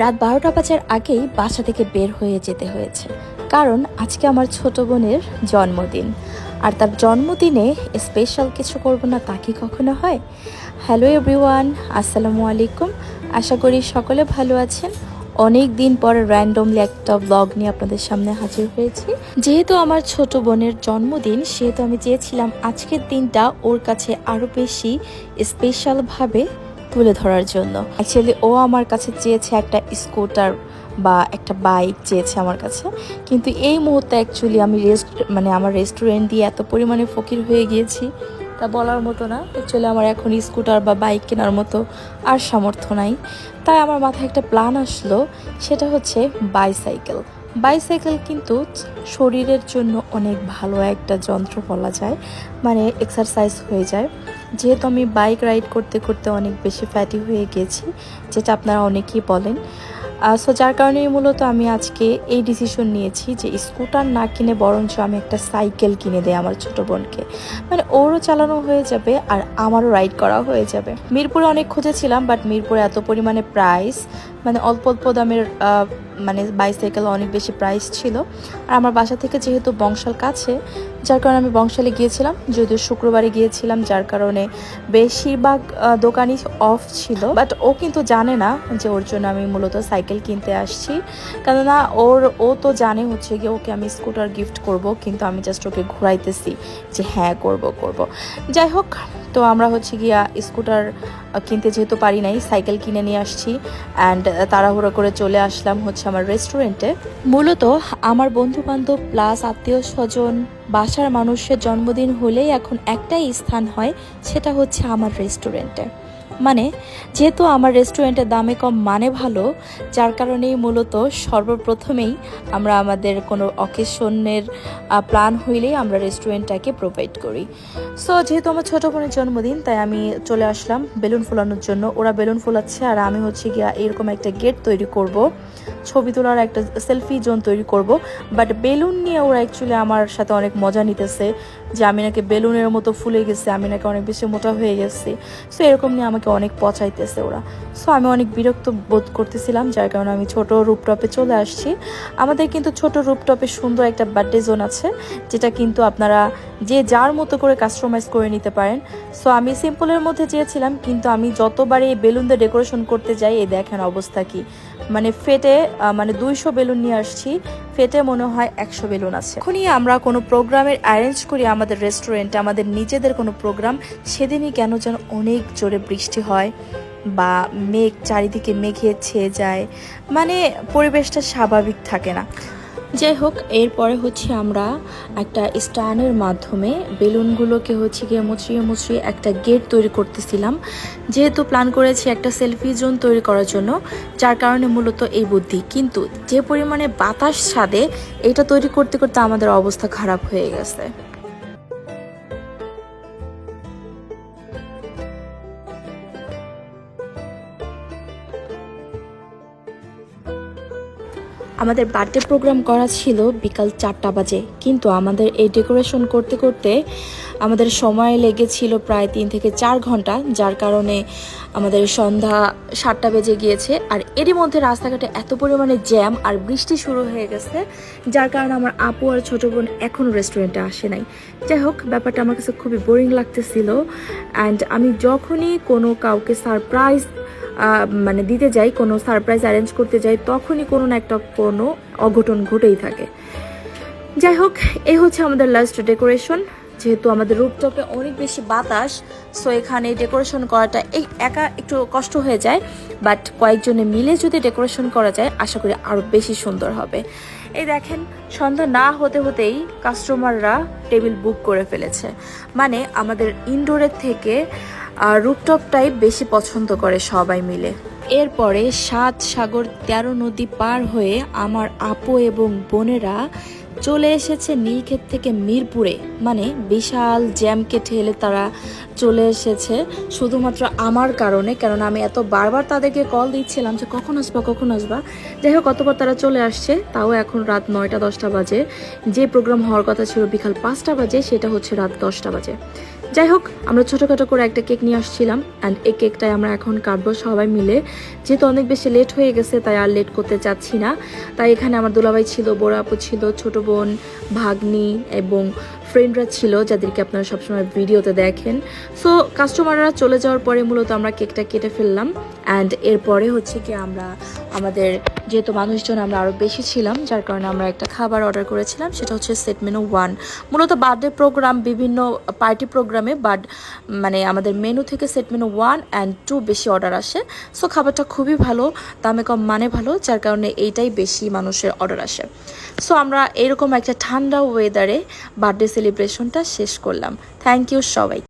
রাত বারোটা বাজার আগেই বাসা থেকে বের হয়ে যেতে হয়েছে, কারণ আজকে আমার ছোট বোনের জন্মদিন। আর তার জন্মদিনে স্পেশাল কিছু করব না, তা কি কখনো হয়? হ্যালো এভরিওয়ান আসসালামু আলাইকুম। আশা করি সকলে ভালো আছেন। অনেক দিন পর র্যান্ডমলি একটা ব্লগ নিয়ে আপনাদের সামনে হাজির হয়েছি। যেহেতু আমার ছোট বোনের জন্মদিন, সেহেতু আমি চেয়েছিলাম আজকের দিনটা ওর কাছে আরও বেশি স্পেশালভাবে তুলে ধরার জন্য। অ্যাকচুয়ালি ও আমার কাছে চেয়েছে একটা স্কুটার বা একটা বাইক চেয়েছে আমার কাছে। কিন্তু এই মুহূর্তে অ্যাকচুয়ালি আমি রেস্ট মানে আমার রেস্টুরেন্ট দিয়ে এত পরিমাণে ফকির হয়ে গিয়েছি, তা বলার মতো না। অ্যাকচুয়ালি আমার এখন স্কুটার বা বাইক কেনার মতো আর সামর্থ্য নাই। তাই আমার মাথায় একটা প্ল্যান আসলো, সেটা হচ্ছে বাইসাইকেল বাইসাইকেল কিন্তু শরীরের জন্য অনেক ভালো একটা যন্ত্র বলা যায় মানে এক্সারসাইজ হয়ে যায়। যেহেতু আমি বাইক রাইড করতে করতে অনেক বেশি ফ্যাটি হয়ে গেছি, যেটা আপনারা অনেকেই বলেন। সো যার কারণেই মূলত আমি আজকে এই ডিসিশন নিয়েছি যে স্কুটার না কিনে বরঞ্চ আমি একটা সাইকেল কিনে দেয় আমার ছোট বোনকে। মানে ওরও চালানো হয়ে যাবে আর আমারও রাইড করা হয়ে যাবে। মিরপুরে অনেক খুঁজেছিলাম বাট মিরপুরে এত পরিমাণে প্রাইস মানে অল্প অল্প দামের মানে বাইসাইকেল অনেক বেশি প্রাইস ছিল। আর আমার বাসা থেকে যেহেতু বংশাল কাছে যার কারণে আমি বংশালে গিয়েছিলাম, যদিও শুক্রবারে গিয়েছিলাম, যার কারণে বেশিরভাগ দোকানই অফ ছিল। বাট ও কিন্তু জানে না যে ওর জন্য আমি মূলত সাইকেল কিনতে আসছি। কেননা ওর, ও তো জানে হচ্ছে গিয়ে ওকে আমি স্কুটার গিফট করব, কিন্তু আমি জাস্ট ওকে ঘুরাইতেছি যে হ্যাঁ করব করব। যাই হোক তো আমরা হচ্ছে গিয়া স্কুটার কিনতে যেহেতু পারি নাই, সাইকেল কিনে নিয়ে আসছি। অ্যান্ড তাড়াহুড়ো করে চলে আসলাম হচ্ছে আমার রেস্টুরেন্টে মূলত আমার বন্ধু বান্ধব প্লাস আত্মীয় স্বজন, বাসার মানুষের জন্মদিন হলেই এখন একটাই স্থান হয়, সেটা হচ্ছে আমার রেস্টুরেন্টে মানে যেহেতু আমার রেস্টুরেন্টের দামে কম মানে ভালো, যার কারণেই মূলত সর্বপ্রথমেই আমরা আমাদের কোনো অকেশনের প্ল্যান হইলেই আমরা রেস্টুরেন্টটাকে প্রোভাইড করি। সো যেহেতু আমার ছোটো বোনের জন্মদিন, তাই আমি চলে আসলাম বেলুন ফোলানোর জন্য। ওরা বেলুন ফোলাচ্ছে আর আমি হচ্ছে গিয়া এরকম একটা গেট তৈরি করব, ছবি তোলার একটা সেলফি জোন তৈরি করব। বাট বেলুন নিয়ে ওরা অ্যাকচুয়ালি আমার সাথে অনেক মজা নিতেছে, যে আমি নাকি বেলুনের মতো ফুলে গেছে, আমি নাকি অনেক বেশি মোটা হয়ে গেছি। সো এরকম নিয়ে আমাকে অনেক পচাইতেছে ওরা। সো আমি অনেক বিরক্ত বোধ করতেছিলাম, যার কারণে আমি ছোট রূপটপে চলে আসছি। আমাদের কিন্তু ছোট রূপটপে সুন্দর একটা বার্থডে জোন আছে, যেটা কিন্তু আপনারা যে যার মতো করে কাস্টমাইজ করে নিতে পারেন। সো আমি সিম্পলের মধ্যে চেয়েছিলাম, কিন্তু আমি যতবার এই বেলুন দিয়ে ডেকোরেশন করতে যাই, এই দেখেন অবস্থা কি। মানে ফেটে মানে দুইশো বেলুন নিয়ে আসছি ফেটে মনে হয় একশো বেলুন আছে। এখনই আমরা কোনো প্রোগ্রামের অ্যারেঞ্জ করি, আমাদের রেস্টুরেন্টে আমাদের নিজেদের কোনো প্রোগ্রাম, সেদিনই কেন যেন অনেক জোরে বৃষ্টি হয় বা মেঘ চারিদিকে মেঘে ছেয়ে যায়। মানে পরিবেশটা স্বাভাবিক থাকে না। যাই হোক এরপরে হচ্ছে আমরা একটা স্টানের মাধ্যমে বেলুনগুলোকে হচ্ছে গিয়ে মুচড়িয়ে মুচড়িয়ে একটা গেট তৈরি করতেছিলাম। যেহেতু প্ল্যান করেছি একটা সেলফি জোন তৈরি করার জন্য, যার কারণে মূলত এই বুদ্ধি। কিন্তু যে পরিমাণে বাতাস ছাদে এটা তৈরি করতে করতে আমাদের অবস্থা খারাপ হয়ে গেছে। আমাদের বার্থডে প্রোগ্রাম করা ছিল বিকাল চারটা বাজে, কিন্তু আমাদের এই ডেকোরেশন করতে করতে আমাদের সময় লেগেছিল প্রায় তিন থেকে চার ঘণ্টা, যার কারণে আমাদের সন্ধ্যা সাতটা বেজে গিয়েছে। আর এরই মধ্যে রাস্তাঘাটে এত পরিমাণে জ্যাম আর বৃষ্টি শুরু হয়ে গেছে, যার কারণে আমার আপু আর ছোটো বোন এখনও রেস্টুরেন্টে আসে নাই। যাই হোক, ব্যাপারটা আমার কাছে খুবই বোরিং লাগতেছিল। অ্যান্ড আমি যখনই কোনো কাউকে সারপ্রাইজ মানে দিতে যাই, কোনো সারপ্রাইজ অ্যারেঞ্জ করতে যাই, তখনই কোনো না একটা কোনো অঘটন ঘটেই থাকে। যাই হোক এই হচ্ছে আমাদের লাস্ট ডেকোরেশন যেহেতু আমাদের রূপটপে অনেক বেশি বাতাস সো এখানে ডেকোরেশন করাটা এই একা একটু কষ্ট হয়ে যায়। বাট কয়েকজনে মিলে যদি ডেকোরেশন করা যায়, আশা করি আরও বেশি সুন্দর হবে। এই দেখেন, সন্ধ্যা না হতে হতেই কাস্টমাররা টেবিল বুক করে ফেলেছে। মানে আমাদের ইনডোরের থেকে রুপটপটাই বেশি পছন্দ করে সবাই মিলে। এরপরে সাত সাগর তেরো নদী পার হয়ে আমার আপু এবং বোনেরা চলে এসেছে নীলক্ষেত থেকে মিরপুরে। মানে বিশাল জ্যামকে ঠেলে তারা চলে এসেছে শুধুমাত্র আমার কারণে, কেননা আমি এত বারবার তাদেরকে কল দিচ্ছিলাম যে কখন আসবা কখন আসবা। যাই হোক কতবার তারা চলে আসছে। তাও এখন রাত নয়টা দশটা বাজে। যে প্রোগ্রাম হওয়ার কথা ছিল বিকাল পাঁচটা বাজে, সেটা হচ্ছে রাত দশটা বাজে। যাই হোক আমরা ছোটোখাটো করে একটা কেক নিয়ে আসছিলাম অ্যান্ড এই কেকটাই আমরা এখন কাটবো সবাই মিলে। যেহেতু অনেক বেশি লেট হয়ে গেছে, তাই আর লেট করতে চাচ্ছি না। তাই এখানে আমার দুলাভাই ছিল, বড় আপু ছিল, ছোট বোন, ভাগ্নি এবং ফ্রেন্ডরা ছিল, যাদেরকে আপনারা সবসময় ভিডিওতে দেখেন। সো কাস্টমাররা চলে যাওয়ার পরে মূলত আমরা কেকটা কেটে ফেললাম অ্যান্ড এরপরে হচ্ছে কি আমরা আমাদের যেহেতু মানুষজন আমরা আরও বেশি ছিলাম, যার কারণে আমরা একটা খাবার অর্ডার করেছিলাম, সেটা হচ্ছে সেট মেনু ওয়ান মূলত বার্থডে প্রোগ্রাম বিভিন্ন পার্টি প্রোগ্রামে বাট মানে আমাদের মেনু থেকে set menu one and two বেশি অর্ডার আসে। সো খাবারটা খুবই ভালো, দামে কম মানে ভালো, যার কারণে এইটাই বেশি মানুষের অর্ডার আসে। সো আমরা এরকম একটা ঠান্ডা ওয়েদারে বার্থডে সেলিব্রেশনটা শেষ করলাম। থ্যাংক ইউ সবাই।